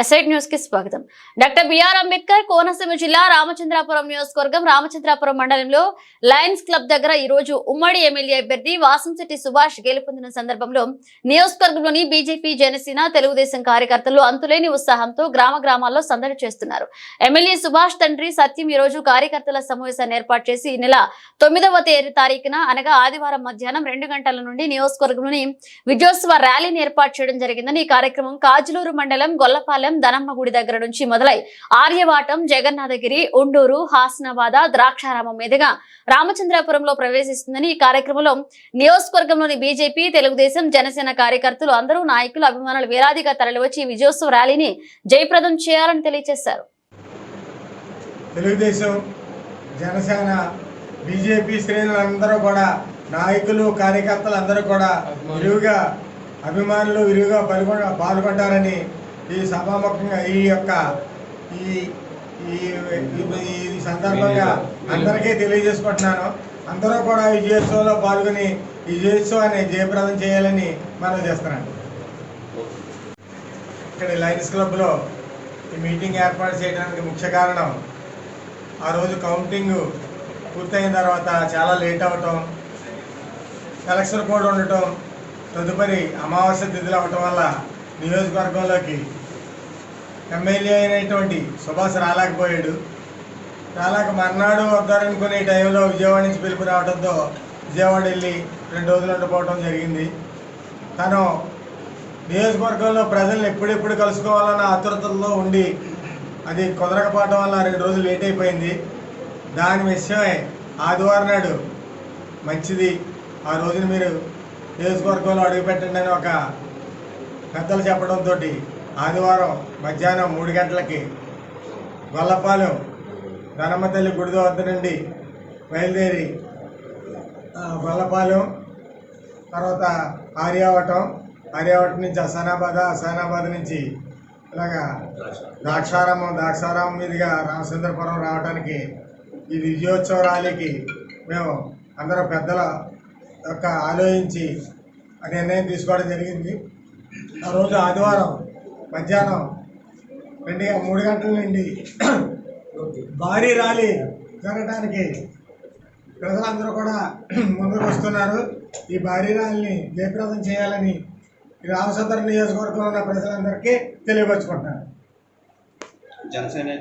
ఎస్ఐట్ న్యూస్కి స్వాగతం. Doctor BR Ambedkar Konaseema జిల్లా రామచంద్రాపురం నియోజకవర్గం రామచంద్రాపురం మండలంలో లయన్స్ క్లబ్ దగ్గర ఈ రోజు ఉమ్మడి ఎమ్మెల్యే అభ్యర్థి వాసంశెట్టి సుభాష్ గెలుపొందిన సందర్భంలో నియోజకవర్గంలోని బీజేపీ జనసేన తెలుగుదేశం కార్యకర్తలు అంతులేని ఉత్సాహంతో గ్రామ గ్రామాల్లో సందడి చేస్తున్నారు. ఎమ్మెల్యే సుభాష్ తండ్రి సత్యం ఈ రోజు కార్యకర్తల సమావేశాన్ని ఏర్పాటు చేసి ఈ నెల తొమ్మిదవ తేదీ తారీఖున అనగా ఆదివారం మధ్యాహ్నం రెండు గంటల నుండి నియోజకవర్గంలోని విజయోత్సవ ర్యాలీని ఏర్పాటు చేయడం జరిగిందని ఈ కార్యక్రమం కాజులూరు మండలం గొల్లపాలెం దనమ్మ గుడి దగ్గర నుంచి మొదలై ఆర్యవాటం జగన్నాథగిరి ఉండూరు హాసనాబాద ద్రాక్షారామం మీదుగా రామచంద్రాపురంలో ప్రవేశిస్తుందని ఈ కార్యక్రమంలో నియోజకవర్గంలోని బీజేపీ తెలుగుదేశం జనసేన కార్యకర్తలు అందరూ నాయకులు అభిమానులు వేలాదిగా తరలివచ్చి విజయోత్సవ ర్యాలీని జయప్రదం చేయాలని తెలియజేశారు. తెలుగుదేశం జనసేన బీజేపీ శ్రేణులందరూ కూడా నాయకులు కార్యకర్తలు అందరూ కూడా విరివిగా అభిమానులు విరివిగా పాల్గొ పాల్గొంటారని ఈ సభాముఖంగా ఈ యొక్క ఈ ఈ సందర్భంగా అందరికీ తెలియజేసుకుంటున్నాను. అందరూ కూడా విజయోత్సవంలో పాల్గొని విజయోత్సవాన్ని జయప్రదం చేయాలని మనం చేస్తున్నాను. ఇక్కడ లయన్స్ క్లబ్లో ఈ మీటింగ్ ఏర్పాటు చేయడానికి ముఖ్య కారణం ఆ రోజు కౌంటింగ్ పూర్తయిన తర్వాత చాలా లేట్ అవ్వటం ఎలక్షన్ కోడ్ ఉండటం తదుపరి అమావాస్య తిథులు అవ్వటం వల్ల నియోజకవర్గంలోకి ఎమ్మెల్యే అయినటువంటి సుభాష్ రాలేకపోయాడు. రాలేక మర్నాడు వద్దారనుకునే టైంలో విజయవాడ నుంచి పిలుపు రావడంతో విజయవాడ వెళ్ళి రెండు రోజులు ఉండిపోవడం జరిగింది. తను నియోజకవర్గంలో ప్రజల్ని ఎప్పుడెప్పుడు కలుసుకోవాలన్న ఆతురతల్లో ఉండి అది కుదరకపోవడం వల్ల రెండు రోజులు లేట్ అయిపోయింది. దాని విషయమే ఆదివారం నాడు మంచిది. ఆ రోజున మీరు నియోజకవర్గంలో అడుగుపెట్టండి అని ఒక పెద్దలు చెప్పడంతో ఆదివారం మధ్యాహ్నం మూడు గంటలకి గొల్లపాలెం ధనమ్మ తల్లి గుడిద వద్ద నుండి బయలుదేరి గొల్లపాలెం తర్వాత ఆర్యావటం ఆర్యావటం నుంచి హసానాబాద్ హసానాబాద్ నుంచి ఇలాగా ద్రాక్షారామం ద్రాక్షారామం మీదుగా రామచంద్రపురం రావడానికి ఈ విజయోత్సవ ర్యాలీకి మేము అందరూ పెద్దల యొక్క ఆలోచించి నిర్ణయం తీసుకోవడం జరిగింది. ఆ రోజు ఆదివారం మధ్యాహ్నం రెండు మూడు గంటల నుండి భారీ ర్యాలీ జరగడానికి ప్రజలందరూ కూడా ముందుకు వస్తున్నారు. ఈ భారీ ర్యాలీని జయప్రదం చేయాలని ఈ నియోజకవర్గంలో ఉన్న ప్రజలందరికీ తెలియపరుచుకుంటున్నాను. జనసేన